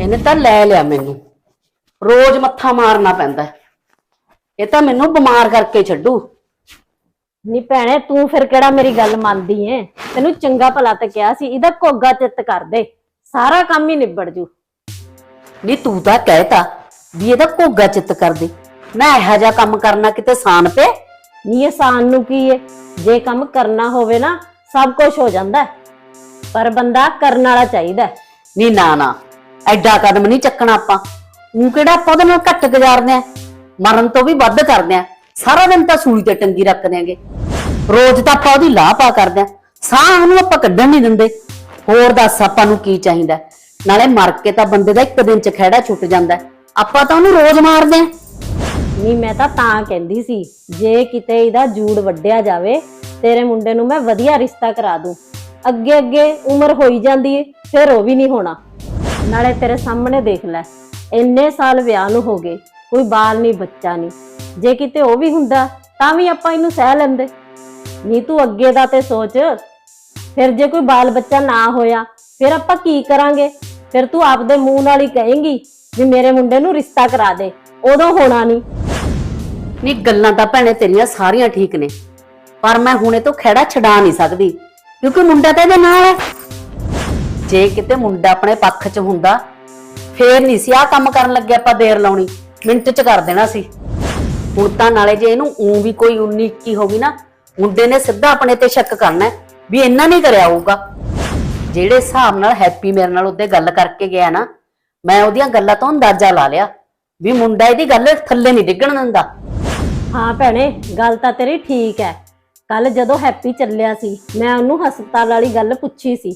ਇਹਨੇ ਤਾਂ ਲੈ ਲਿਆ ਮੈਨੂੰ। ਰੋਜ਼ ਮੱਥਾ ਮਾਰਨਾ ਪੈਂਦਾ ਹੈ। ਇਹ ਤਾਂ ਮੈਨੂੰ ਬਿਮਾਰ ਕਰਕੇ ਛੱਡੂ। ਨੀ ਭੈਣੇ ਤੂੰ ਫਿਰ ਕਿਹੜਾ ਮੇਰੀ ਗੱਲ ਮੰਨਦੀ ਏ? ਤੈਨੂੰ ਚੰਗਾ ਭਲਾ ਤੇ ਕਿਹਾ ਸੀ ਇਹਦਾ ਕੋਗਾ ਚਿੱਤ ਕਰ ਦੇ। ਸਾਰਾ ਕੰਮ ਹੀ ਨਿਬੜ ਜੂ। ਨਹੀਂ ਤੂੰ ਤਾਂ ਕਹਿਤਾ ਵੀ ਇਹਦਾ ਘੋਗਾ ਚਿੱਤ ਕਰ ਦੇ। ਮੈਂ ਇਹੋ ਜਿਹਾ ਕੰਮ ਕਰਨਾ ਕਿਤੇ ਸਾਨ ਪੇ ਨੀ ਆਸਾਨ ਨੂੰ ਕੀ ਏ? ਜੇ ਕੰਮ ਕਰਨਾ ਹੋਵੇ ਨਾ ਸਭ ਕੁਝ ਹੋ ਜਾਂਦਾ ਹੈ। ਪਰ ਬੰਦਾ ਕਰਨ ਵਾਲਾ ਚਾਹੀਦਾ ਹੈ। ਨਹੀਂ ਨਾ ਨਾ। ਐਡਾ ਕਦਮ ਨਹੀਂ ਚੱਕਣਾ ਆਪਾਂ। ਉਹ ਕਿਹੜਾ ਆਪਾਂ ਉਹਦੇ ਨਾਲ ਘੱਟ ਗੁਜ਼ਾਰਦੇ ਆ? ਮਰਨ ਤੋਂ ਵੀ ਵੱਧ ਕਰਦੇ ਆ। ਸਾਰਾ ਦਿਨ ਤਾਂ ਸੂਈ ਤੇ ਟੰਗੀ ਰੱਖਦੇ ਦਿਆਂਗੇ ਰੋਜ਼ ਤਾਂ ਆਪਾਂ ਉਹਦੀ ਲਾਹ ਪਾ ਕਰਦੇ ਆ। ਸਾਹ ਉਹਨੂੰ ਆਪਾਂ ਕੱਢਣ ਨਹੀਂ ਦਿੰਦੇ। ਹੋਰ ਦੱਸ ਆਪਾਂ ਨੂੰ ਕੀ ਚਾਹੀਦਾ? ਨਾਲੇ ਮਰ ਕੇ ਤਾਂ ਬੰਦੇ ਦਾ ਇੱਕ ਦਿਨ ਚ ਖਹਿੜਾ ਛੁੱਟ ਜਾਂਦਾ। ਆਪਾਂ ਤਾਂ ਉਹਨੂੰ ਰੋਜ਼ ਮਾਰਦੇ ਆ। ਨੀ ਮੈਂ ਤਾਂ ਤਾਂ ਕਹਿੰਦੀ ਸੀ, ਜੇ ਕਿਤੇ ਇਹਦਾ ਜੂੜ ਵੱਡਿਆ ਜਾਵੇ, ਤੇਰੇ ਮੁੰਡੇ ਨੂੰ ਮੈਂ ਵਧੀਆ ਰਿਸ਼ਤਾ ਕਰਾ ਦੂੰ। ਅੱਗੇ ਅੱਗੇ ਉਮਰ ਹੋਈ ਜਾਂਦੀ ਏ, ਫਿਰ ਉਹ ਵੀ ਨਹੀਂ ਹੋਣਾ। ਨਾਲੇ ਤੇਰੇ ਸਾਹਮਣੇ ਦੇਖ ਲੈ, ਇੰਨੇ ਸਾਲ ਵਿਆਹ ਨੂੰ ਹੋ ਗਏ, ਕੋਈ ਬਾਲ ਨਹੀਂ, ਬੱਚਾ ਨਹੀਂ। ਜੇ ਕਿਤੇ ਉਹ ਵੀ ਹੁੰਦਾ, ਤਾਂ ਵੀ ਆਪਾਂ ਇਹਨੂੰ ਸਹਿ ਲੈਂਦੇ। ਨੀ ਤੂੰ ਅੱਗੇ ਦਾ ਤੇ ਸੋਚ। ਫਿਰ ਜੇ ਕੋਈ ਬਾਲ ਬੱਚਾ ਨਾ ਹੋਇਆ, ਫਿਰ ਆਪਾਂ ਕੀ ਕਰਾਂਗੇ? ਫਿਰ ਤੂੰ ਆਪਦੇ ਮੂੰਹ ਨਾਲ ਹੀ ਕਹੇਂਗੀ ਵੀ ਮੇਰੇ ਮੁੰਡੇ ਨੂੰ ਰਿਸ਼ਤਾ ਕਰਾ ਦੇ, ਉਦੋਂ ਹੋਣਾ ਨਹੀਂ ਨਹੀਂ ਗੱਲਾਂ ਤਾਂ ਭੈਣੇ ਤੇਰੀਆਂ ਸਾਰੀਆਂ ਠੀਕ ਨੇ, ਪਰ ਮੈਂ ਹੁਣੇ ਤੋਂ ਖਹਿੜਾ ਛਡਾ ਨਹੀਂ ਸਕਦੀ, ਕਿਉਂਕਿ ਮੁੰਡਾ ਤਾਂ ਇਹਦੇ ਨਾਲ ਹੈ। ਜੇ ਕਿਤੇ ਮੁੰਡਾ ਆਪਣੇ ਪੱਖ 'ਚ ਹੁੰਦਾ, ਫੇਰ ਨਹੀਂ ਸੀ ਆਹ ਕੰਮ ਕਰਨ ਲੱਗੇ ਆਪਾਂ ਦੇਰ ਲਾਉਣੀ, ਮਿੰਟ 'ਚ ਕਰ ਦੇਣਾ ਸੀ। ਹੁਣ ਤਾਂ ਨਾਲੇ ਜੇ ਇਹਨੂੰ ਉਂ ਵੀ ਕੋਈ 19 21 ਹੋ ਗਈ ਨਾ, ਮੁੰਡੇ ਨੇ ਸਿੱਧਾ ਆਪਣੇ ਤੇ ਸ਼ੱਕ ਕਰਨਾ ਹੈ ਵੀ ਇਹਨਾਂ ਨਹੀਂ ਕਰਿਆ ਹੋਊਗਾ। ਜਿਹੜੇ ਹਿਸਾਬ ਨਾਲ ਹੈਪੀ ਮੇਰੇ ਨਾਲ ਉਹਦੇ ਗੱਲ ਕਰਕੇ ਗਿਆ ਨਾ, ਮੈਂ ਉਹਦੀਆਂ ਗੱਲਾਂ ਤੋਂ ਅੰਦਾਜ਼ਾ ਲਾ ਲਿਆ ਵੀ ਮੁੰਡਾ ਇਹਦੀ ਗੱਲ ਥੱਲੇ ਨਹੀਂ ਡਿੱਗਣ ਦਿੰਦਾ। ਹਾਂ ਭੈਣੇ, ਗੱਲ ਤਾਂ ਤੇਰੀ ਠੀਕ ਹੈ। ਕੱਲ ਜਦੋਂ ਹੈਪੀ ਚੱਲਿਆ ਸੀ, ਮੈਂ ਉਹਨੂੰ ਹਸਪਤਾਲ ਵਾਲੀ ਗੱਲ ਪੁੱਛੀ ਸੀ।